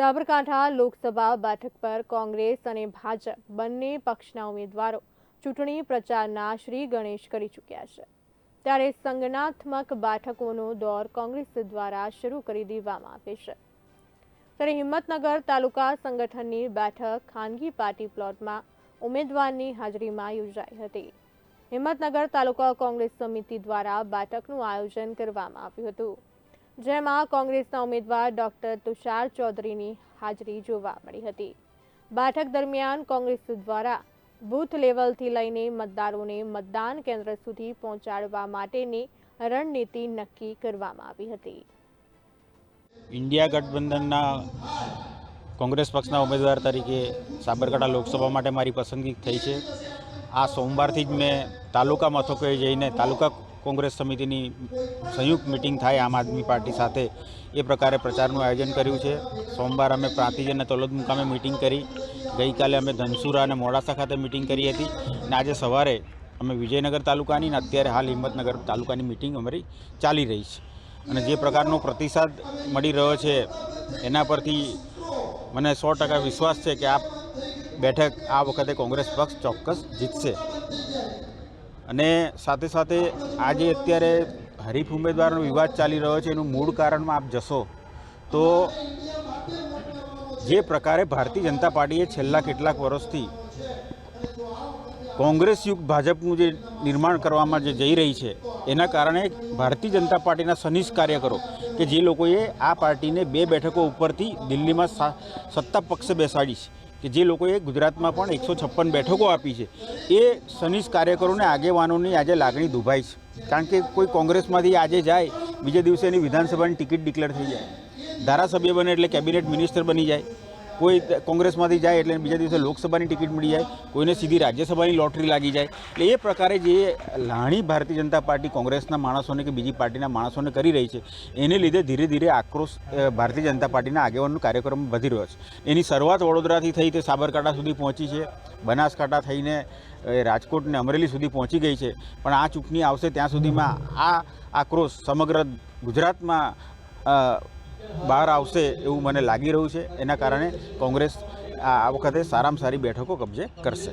સાબરકાંઠા લોકસભા બેઠક પર કોંગ્રેસ અને ભાજપ બંને પક્ષના ઉમેદવારો ચૂંટણી પ્રચારના શ્રી ગણેશ કરી ચૂક્યા છે. ત્યારે સંગઠનાત્મક બેઠકોનો દોર કોંગ્રેસ દ્વારા શરૂ કરી દેવામાં આવે છે. ત્યારે હિંમતનગર તાલુકા સંગઠનની બેઠક ખાનગી પાર્ટી પ્લોટમાં ઉમેદવારની હાજરીમાં યોજાઈ હતી. હિંમતનગર તાલુકા કોંગ્રેસ સમિતિ દ્વારા બેઠકનું આયોજન કરવામાં આવ્યું હતું. જેમાં કોંગ્રેસના ઉમેદવાર ડોક્ટર તુષાર ચૌધરીની હાજરી જોવા મળી હતી. બેઠક દરમિયાન કોંગ્રેસ દ્વારા બૂથ લેવલથી લઈને મતદારોને મતદાન કેન્દ્ર સુધી પહોંચાડવા માટેની રણનીતિ નક્કી કરવામાં આવી હતી. ઇન્ડિયા ગઠબંધનના કોંગ્રેસ પક્ષના ઉમેદવાર તરીકે સાબરકાંઠા લોકસભા માટે મારી પસંદગી થઈ છે. આ સોમવારથી જ મેં તાલુકા મથકોએ જઈને તાલુકા કોંગ્રેસ સમિતિની સંયુક્ત મિટિંગ થાય આમ આદમી પાર્ટી સાથે એ પ્રકારે પ્રચારનું આયોજન કર્યું છે. સોમવાર અમે પ્રાંતિજ અને તલોદ મુકામે મિટિંગ કરી. ગઈકાલે અમે ધનસુરા અને મોડાસા ખાતે મિટિંગ કરી હતી અને આજે સવારે અમે વિજયનગર તાલુકાની અને અત્યારે હાલ હિંમતનગર તાલુકાની મિટિંગ અમારી ચાલી રહી છે. અને જે પ્રકારનો પ્રતિસાદ મળી રહ્યો છે એના પરથી મને સો ટકા વિશ્વાસ છે કે આ બેઠક આ વખતે કોંગ્રેસ પક્ષ ચોક્કસ જીતશે. અને સાથે સાથે આજે અત્યારે હરીફ ઉમેદવારનો વિવાદ ચાલી રહ્યો છે, એનું મૂળ કારણમાં આપ જશો, તો જે પ્રકારે ભારતીય જનતા પાર્ટીએ છેલ્લા કેટલાક વર્ષથી કોંગ્રેસ ભાજપનું જે નિર્માણ કરવામાં જે જઈ રહી છે, એના કારણે ભારતીય જનતા પાર્ટીના સનિષ્ઠ કાર્યકરો કે જે લોકોએ આ પાર્ટીને બે બેઠકો ઉપરથી દિલ્હીમાં સત્તા પક્ષે બેસાડી છે. કે જે લોકોએ ગુજરાતમાં પણ એકસો છપ્પન બેઠકો આપી છે, એ સનિષ્ઠ કાર્યકરોને, આગેવાનોની આજે લાગણી દુભાઈ છે. કારણ કે કોઈ કોંગ્રેસમાંથી આજે જાય, બીજે દિવસે એની વિધાનસભાની ટિકિટ ડિક્લેર થઈ જાય. ધારાસભ્ય બને એટલે કેબિનેટ મિનિસ્ટર બની જાય. કોઈ કોંગ્રેસમાંથી જાય એટલે બીજા દિવસે લોકસભાની ટિકિટ મળી જાય, કોઈને સીધી રાજ્યસભાની લોટરી લાગી જાય. એટલે એ પ્રકારે જે લાણી ભારતીય જનતા પાર્ટી કોંગ્રેસના માણસોને કે બીજી પાર્ટીના માણસોને કરી રહી છે, એને લીધે ધીરે ધીરે આક્રોશ ભારતીય જનતા પાર્ટીના આગેવાનનો કાર્યક્રમ વધી રહ્યો છે. એની શરૂઆત વડોદરાથી થઈ તે સાબરકાંઠા સુધી પહોંચી છે, બનાસકાંઠા થઈને રાજકોટ ને અમરેલી સુધી પહોંચી ગઈ છે. પણ આ ચૂંટણી આવશે ત્યાં સુધીમાં આ આક્રોશ સમગ્ર ગુજરાતમાં બહાર આવશે એવું મને લાગી રહ્યું છે. એના કારણે કોંગ્રેસ આ વખતે સારામાં સારી બેઠકો કબજે કરશે.